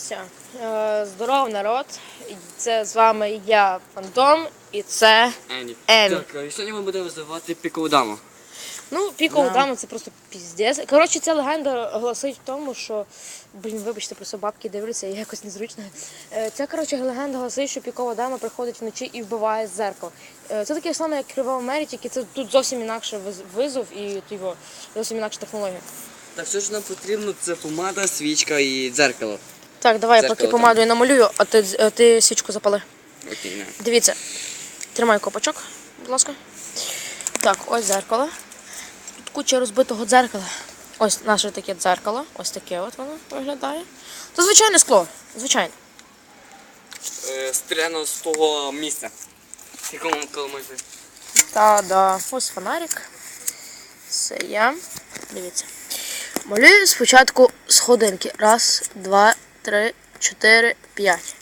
Все. Е, Здоров народ. Це з вами я, Фантом, і це. Ені. Емі. Так, а сьогодні ми будемо розвивати пікову даму. Ну, пікову Да. даму це просто піздець. Коротше, ця легенда гласить в тому, що. Блін, вибачте, просто бабки дивляться, я якось незручно. Е, Ця коротше легенда гласить, що пікова дама приходить вночі і вбиває зеркало. Е, Це таке саме, як крива мері, тільки це тут зовсім інакше визов і типу, зовсім інакша технологія. Так, все, що нам потрібно, це помада, свічка і дзеркало. Так, давай я Зеркало поки там. помадою намалюю, а ти, а ти свічку запали. Окей, на. Дивіться, тримай копачок, будь ласка. Так, ось дзеркало. Тут куча розбитого дзеркала. Ось наше таке дзеркало. Ось таке от воно виглядає. Це звичайне скло. Звичайне. Е, стріляно з того місця. В якому коли ми жили. Та да. Ось фонарик. Це я. Дивіться. Малюю спочатку сходинки. Раз, два, три, чотири, п'ять.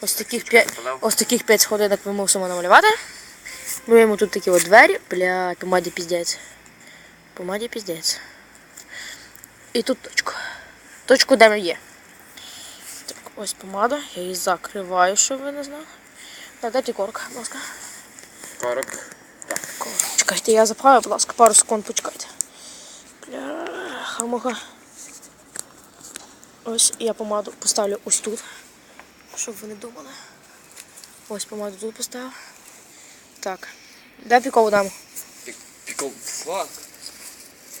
Ось таких п'ять. Ось таких п'ять сходинок ми мусимо намалювати. Малюємо тут такі от двері. Бля, помаді піздець. Помаді піздець. І тут точку. Точку, де ми є. Так, ось помада. Я її закриваю, щоб ви не знали. Так, дайте корок, будь ласка. Корок. Чекайте, я заправлю, будь ласка, пару секунд почекайте. Бляха, муха. Ось я помаду поставлю ось тут. Щоб ви не думали. Ось помаду тут поставив. Так. Де пікову даму? Піков.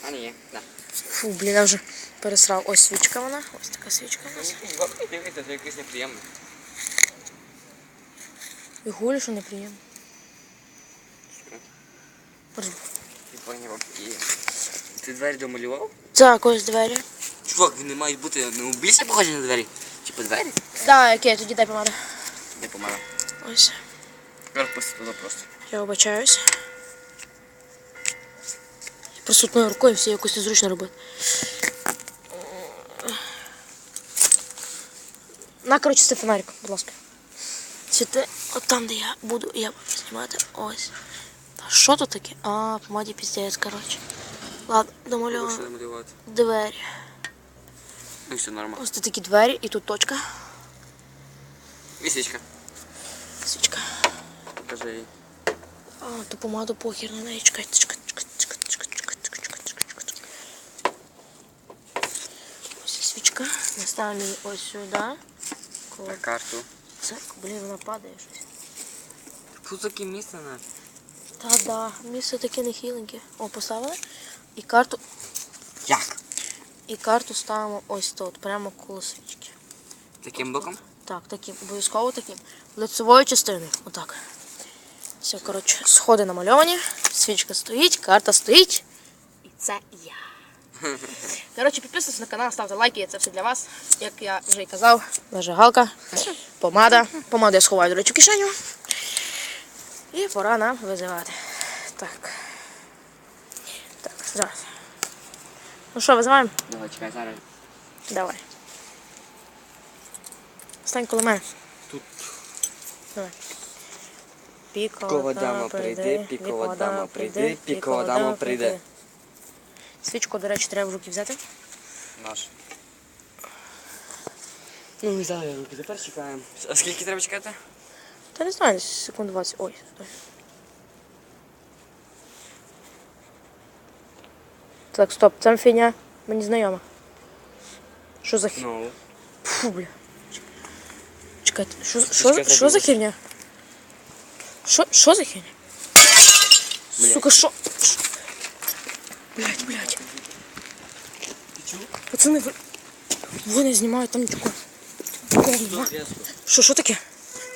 А ні, да. Фу, блін, я вже пересрав. Ось свічка вона. Ось така свічка у нас. Дивіться, це якось неприємно. І гулі, що неприємно. Ти поняв, окей. Ти двері домалював? Так, ось двері. Чувак, вони мають бути ну, більше похожі на двері. Типу двері? Так, окей, тоді дай помаду. Не помада. Ось. Корпус туди просто. Я вибачаюсь. Просто одною рукою все якось незручно робити. На, коротше, це фонарик, будь ласка. Світи, от там, де я буду, я буду знімати. Ось. Та що тут таке? А, помаді піздець, коротше. Ладно, домальовуємо двері. Ну все нормально. Тут такі двері, і тут точка. І свічка. Свічка. Покажи їй. А, ту помаду похер на неї. Чекайте, чекайте, чекайте, чекайте. Ось свічка. Наставлю її ось сюди. Коло На карту. це, блін, вона падає щось. Тут таке місце на. Та да, місце таке нехиленьке. О, поставили. І карту, Як? І карту ставимо ось тут, прямо коло свічки. Таким боком? Так, таким, обов'язково таким. Лицевою частиною. Отак. Все, коротше, сходи намальовані, свічка стоїть, карта стоїть. І це я. Коротше, підписуйтесь на канал, ставте лайки, це все для вас. Як я вже й казав, зажигалка, помада. Помаду я сховаю, до речі, в кишеню. І пора нам визивати. Так. Так, зараз. Ну що, визиваємо? Давай, чекай зараз. Давай. Стань коло мене. Тут. Давай. Пікова дама прийде, пікова дама прийде, пікова дама прийде. Свічку, до речі, треба в руки взяти. Наш. Ну, не знаю, руки тепер чекаємо. А скільки треба чекати? Та не знаю, секунд 20. Ой, стой. Так, стоп, це фігня мені знайома. Що за херня? Ну. Фу, бля. Чекайте, що, що, що за херня? Що, що за херня? Сука, що? Що? Блять, блять. Пацани, ви... Вони знімають там нічого. Що, що таке?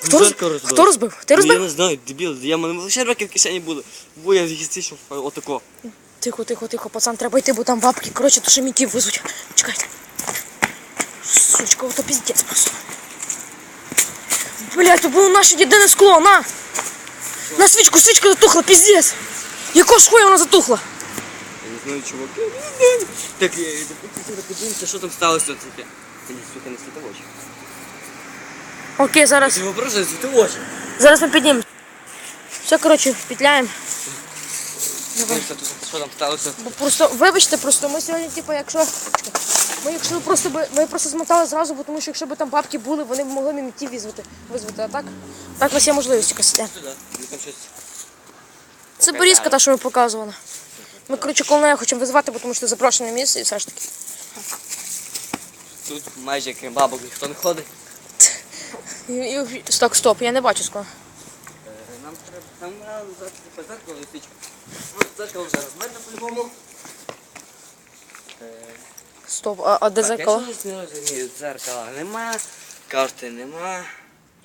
Хто, роз... Розбив. Хто розбив? Ти Ну, я розбив? не знаю, дебіл, я мене лише руки в кишені були. Бо я з'їстив отако. Тихо, тихо, тихо, пацан, треба йти, бо там бабки. Коротше, то ще мінтів везуть. Чекайте. Сучка, ото піздець просто. Блять, то було наше єдине скло, на! На свічку, свічка затухла, піздець! Якого ж хуя вона затухла? Я не знаю, чуваки. Так, я давайте подивимося, що там сталося таке. Ти, сука, не світи очі. Окей, зараз, Ти просто не світи очі. зараз ми піднімемо. Все, коротше, петляємо. Тут, що там сталося. Бо просто, вибачте, просто ми сьогодні, типу, якщо. Ми якщо просто би ми просто змотали зразу, бо тому що якщо б там бабки були, вони б могли міміті визвати. визвати. А так? Так у нас є можливість якась. іде. Це борізка, та, що ми показували. Ми, коротше, колонею хочемо визвати, бо тому що це запрошене місце і все ж таки. Тут майже крім бабок ніхто не ходить. І, і, так, стоп, я не бачу скоро. Е, Нам треба, нам треба зараз по зеркалу лисичку. Зеркало вже розмерне по-любому. Е, Стоп, а, а де Так, зеркало? якщо не розумію, дзеркала нема, карти нема,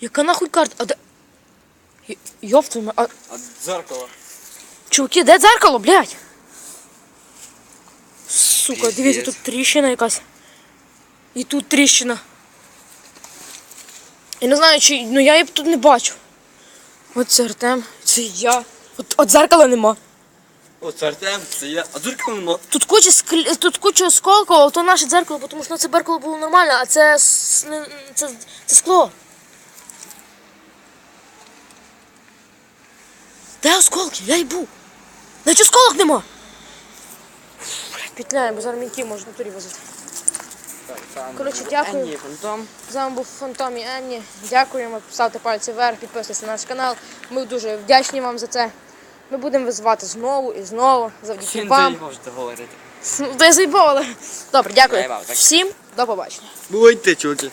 Яка нахуй карта? А де. Й- Йоп твою ма- а а дзеркало. чуваки, де дзеркало, блядь? Сука, Піздець. дивіться, тут тріщина якась. І тут тріщина. Я не знаю, чи. Ну я її тут не бачу. От це Артем, це я. От, от дзеркала нема. О, Артем, це я. А дзеркало нема. Тут куча склі... тут куча осколків, а то наше дзеркало, бо тому що на це дзеркало було нормально, а це, с- не- це, це скло. Де осколки? Я й був. Навіть осколок нема. Блядь, бо зараз мінки можуть на турі возити. Так, там. Коротше, дякую. Ні, фантом. З вами був Фантом і Енні. Дякуємо, ставте пальці вверх, підписуйтесь на наш канал. Ми дуже вдячні вам за це. Ми будемо визивати знову і знову завдяки вам. можете говорити? Та я заїбала. Добре, дякую. Заїбав, так. Всім до побачення. Бувайте, чуваки.